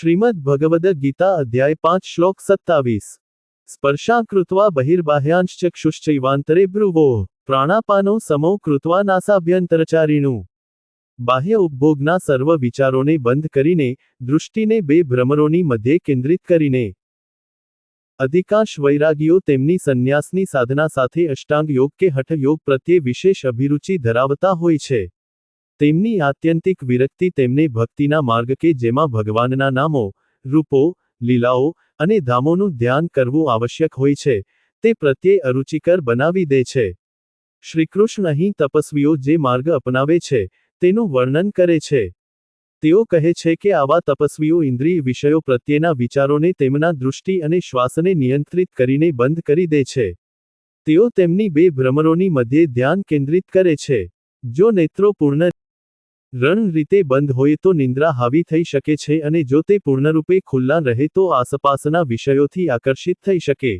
શ્રીમદ ભગવદ ગીતા અધ્યાય પાંચ શ્લોક સત્તાવીસ. સ્પર્શા કૃત્વા બહિર્બાહ્યાંશ્ચક્ષુશ્ચૈવાંતરે બ્રુવો પ્રાણાપાનો સમો કૃત્વા નાસાભ્યંતરચારીણું. બાહ્ય ઉપભોગના સર્વ વિચારોને બંધ કરીને દૃષ્ટિને બે ભ્રમરોની મધ્યે કેન્દ્રિત કરીને. અધિકાંશ વૈરાગીઓ તેમની સંન્યાસની સાધના સાથે અષ્ટાંગ યોગ કે હઠ યોગ પ્રત્યે વિશેષ અભિરુચિ ધરાવતા હોય છે. તેમની આત્યંતિક વિરક્તિ તેમને ભક્તિના માર્ગ કે જેમાં ભગવાનના નામો, રૂપો, લીલાઓ અને ધામોનું ધ્યાન કરવું આવશ્યક હોય છે, તે પ્રત્યે અરુચિકર બનાવી દે છે. શ્રીકૃષ્ણ અહીં તપસ્વીઓ જે માર્ગ અપનાવે છે, તેનું વર્ણન કરે છે. તેઓ કહે છે કે આવા તપસ્વીઓ ઇન્દ્રિય વિષયો પ્રત્યેના વિચારોને તેમના દૃષ્ટિ અને શ્વાસને નિયંત્રિત કરીને બંધ કરી દે છે. તેઓ તેમની બે ભ્રમરોની મધ્યે ધ્યાન કેન્દ્રિત કરે છે. જો નેત્રો પૂર્ણ રણ રીતે બંધ હોય તો નિંદ્રા હાવી થઈ શકે છે અને જો તે પૂર્ણરૂપે ખુલ્લા રહે તો આસપાસના વિષયોથી આકર્ષિત થઈ શકે.